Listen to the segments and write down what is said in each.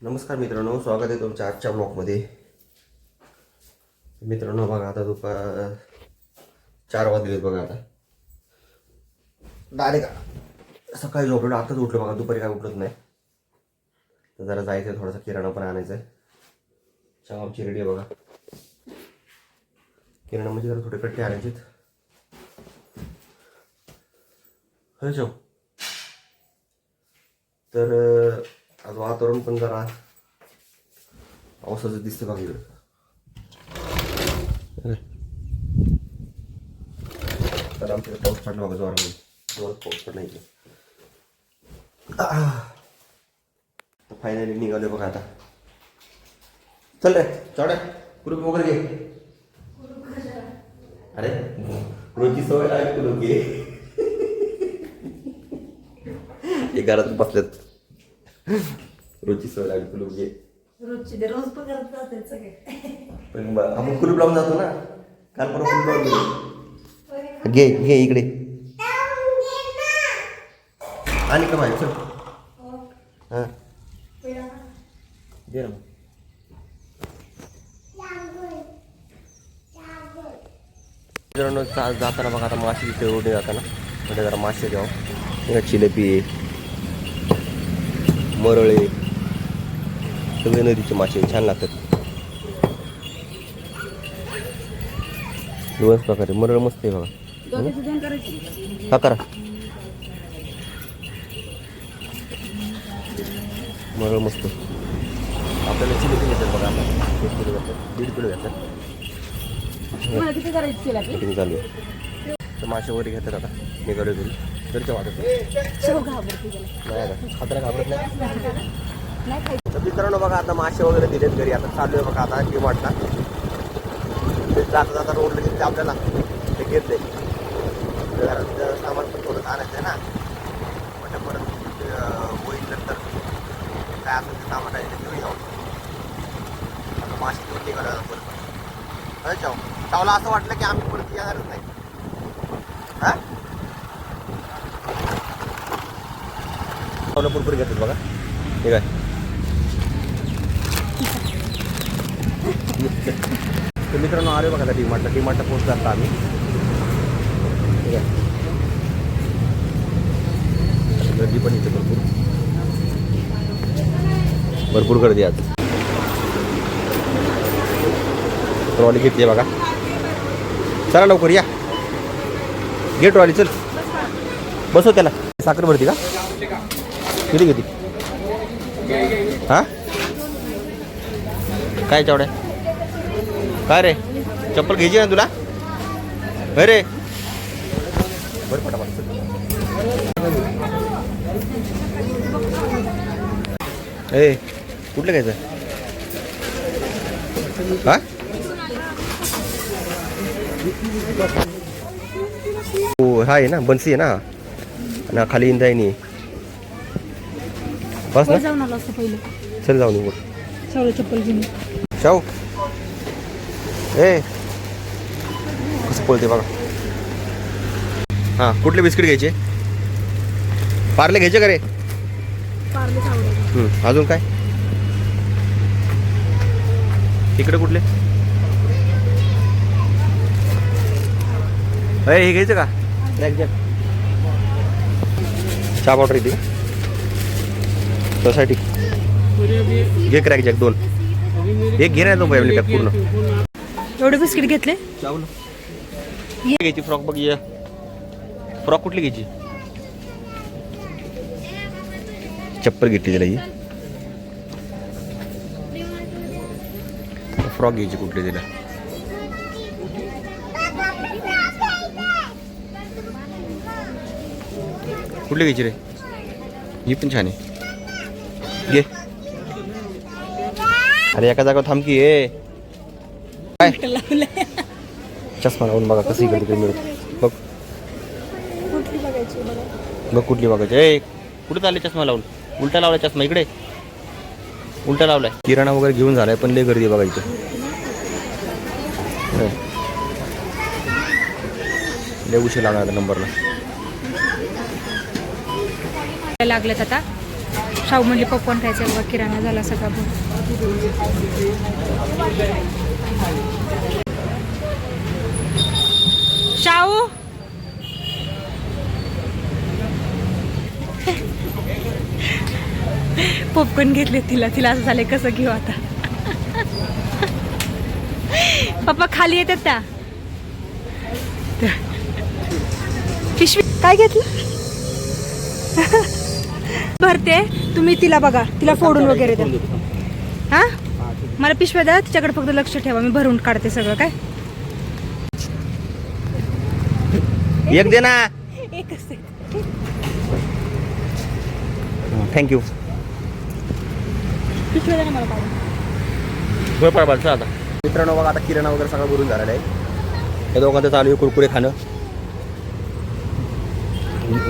नमस्कार मित्रांनो स्वागत आहे तुमच्या आजच्या ब्लॉकमध्ये मित्रांनो बघा आता दुपार चार वाजले बघा आता. डायरेक्ट सकाळी झोपलो आताच उठलो बघा दुपारी काय उठत नाही. तर जरा जायचं आहे थोडासा किराणा पण आणायचा आहे चहाची रेडी आहे बघा. किराणा म्हणजे जरा थोडे कट्टे आणायचे हॅलो शेव. तर आज वातावरण पण जरा पावसाचं दिसतं बघा. तर आमच्याकडे पाऊस पडला बघा जोरामध्ये. जोरात पाऊस पडला इकडे. फायनली निघाले बघा आता. चल रे चढ. कुरुप वगैरे घे. अरे रोजची सवय लागली कुरुप घे. घरात बसल्यात रोजची सवय लागली कुलूप घे रोजची ते रोज पण करत जाते सगळे. पण ब- आपण कुलूप लावून जातो ना. काल परवा कुलूप लावून गेलो. घे घे इकडे. आणि का माहिती चल. हां. दे ना. मग. मित्रांनो जा- जाताना बघा आता मासे तिथे ओढे जाताना म्हणजे जरा मासे घ्यावं हे चिलेपी मरळे सगळे नदीचे मासे छान लागतात. दोनच प्रकारे मरळ मस्त आहे बघा. हा करा. मरळ मस्त. आपल्याला चिलेपी घेतात बघा. एक किलो घेतात दीड किलो घेतात किती चालू आहे. तर मासे वगैरे घेतात आता. निघालो घरी घरच्या वाटत. शेव घाबरते नाही घाबरत नाही. तर मित्रांनो बघा आता मासे वगैरे दिलेत घरी. आता चालू आहे बघा आता की ते जाता जाता रोडला तिथे आपल्याला ते घेतले. घरात सामान पण थोडं आणायचं आहे ना. म्हणजे परत होईल नंतर. काय असेल ते सामान आहे ते घेऊन जाऊ. आता मासे घेऊन निघाला परत. जाऊ. चावला असं वाटलं की आम्ही परत येणारच नाही. हा? चावला भरपूर घेतात बघा. ठीक आहे. तर मित्रांनो आले बघा डी मार्टला डी मार्टला पोहोच आता आम्ही. ठीक आहे. गर्दी पण इथे भरपूर. भरपूर गर्दी आज ट्रॉली घेतली बघा. चला लवकर या. घे ट्रॉली चल. बसव त्याला. साखर भरती का? किती किती हा? काय चावड्या काय रे? चप्पल घ्यायची ना तुला? अरे बरं पटापट. ए कुठलं घ्यायचं? हा? हो हा आहे ना बन्सी आहे ना. आणि हा खाली इंद्रायणी. बस ना. जाऊन आलो असं पहिलं. चल जाऊन चप्पल घेऊन. शाहू ए कसं पळते बघा. हां कुठले बिस्किट घ्यायचे? पार्ले घ्यायचे का रे? अजून काय? इकडे कुठले? अरे हे घ्यायचं का? चहा पावडर येते सोसायटी घे क्रॅक जॅक दोन. एक घे तो फॅमिली पॅक पूर्ण. एवढे बिस्किट घेतले? चावलं. घ्यायची फ्रॉक बघ ये. फ्रॉक कुठली घ्यायची? चप्पल घेतली तिला ही. फ्रॉक घ्यायची कुठली तिला कुठली घ्यायची रे? ही पण छान आहे. घे अरे एका जागा थांब की ये। काय? चष्मा लावून बघा कसं इकडे तिकडे मिळत. बघ. बघ कुठली बघायची. ए कुठे चालले चष्मा लावून? उलटा लावलाय चष्मा इकडे. उलटा लावलाय. किराणा वगैरे घेऊन झालाय पण लय गर्दी आहे बघा इथे. लय उशीर लागणार आता नंबरला. लागलेत आता. शाहू म्हणजे पप्पॉन खायचं बघा किराणा झाला सगळा बघ शाहू? पॉपकॉर्न घेतले तिला. तिला असं झालंय कसं घेऊ आता? पप्पा खाली येतात त्या. पिशवी काय घेतलं? भरते तुम्ही तिला बघा तिला फोडून वगैरे द्या. हा? मला पिशव्या द्या तिच्याकडे फक्त लक्ष ठेवा मी भरून काढते सगळं काय? एक दे ना. एकच थँक्यू पिशव्या द्या ना मला काढून. होय पडपाल आता. मित्रांनो बघा आता किराणा वगैरे सगळं भरून झालेला आहे. या दोघांचं चालू आहे कुरकुरे खाणं.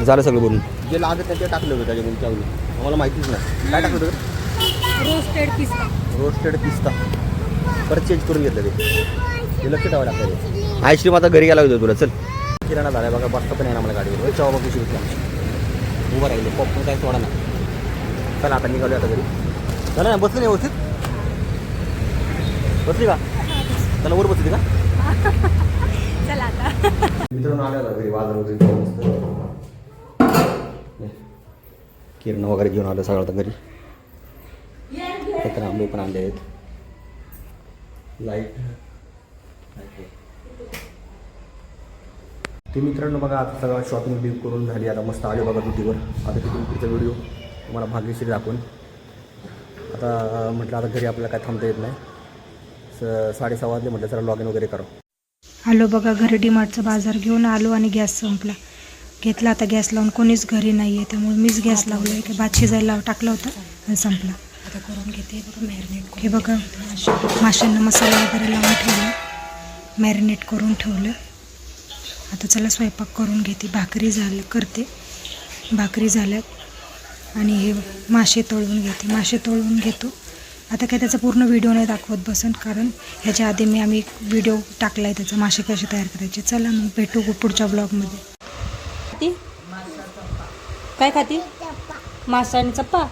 झालं सगळं भरून. जे लागत नाही ते टाकलं होतं त्याच्यामध्ये चावली. आम्हाला माहितीच नाही. काय टाकलं होतं? रोस्टेड पिस्ता. रोस्टेड पिस्ता. परत चेंज करून घेतलं ते. ते लक्ष ठेवावं लागतं ते. आईस्क्रीम आता घरी गेला होतं तुला. चल. किराणा झाला बघा बसता पण आहे ना मला गाडीवर. चवा बघू शिकला उभं राहिले. पॉपकॉर्न काय सोडा ना. चला आता निघालो आता घरी. चला ना? बसली नाही व्यवस्थित? बसली का? त्याला वर बसली का? चला आता. मित्रांनो आल्या घरी. बाजार वगैरे घेऊन मस्त. किरण वगैरे घेऊन आलं सगळं आता घरी. तर आंबे पण आले आहेत. लाइट ते मित्रांनो बघा आता सगळं शॉपिंग बिल करून झाली. आता मस्त आले बघा ड्युटीवर आता तिथून पुढचा व्हिडिओ तुम्हाला भाग्यश्री दाखवून. आता म्हटलं आता घरी आपल्याला काय थांबता येत नाही. स साडेसहा वाजले म्हटलं जरा लॉग इन वगैरे करा. आलो बघा घरी डीमार्टचा बाजार घेऊन आलो आणि गॅस संपला. घेतला आता गॅस लावून. कोणीच घरी नाही आहे त्यामुळे मीच गॅस लावला आहे की भात शिजायला टाकला होता आणि संपला. आता करून घेते बघा मॅरिनेट हे बघा माशांना मसाला वगैरे लावून ठेवला. मॅरिनेट करून ठेवलं. आता चला स्वयंपाक करून घेते. भाकरी झालं करते. भाकरी झाल्यात आणि हे मासे तळून घेते. मासे तळून घेतो. आता काय त्याचा पूर्ण व्हिडिओ नाही दाखवत बसन कारण ह्याच्या आधी मी आम्ही व्हिडिओ टाकला आहे त्याचा. मासे कसे तयार करायचे? चला मग भेटू पुढच्या ब्लॉगमध्ये काय खाती? मासा आणि चप्पा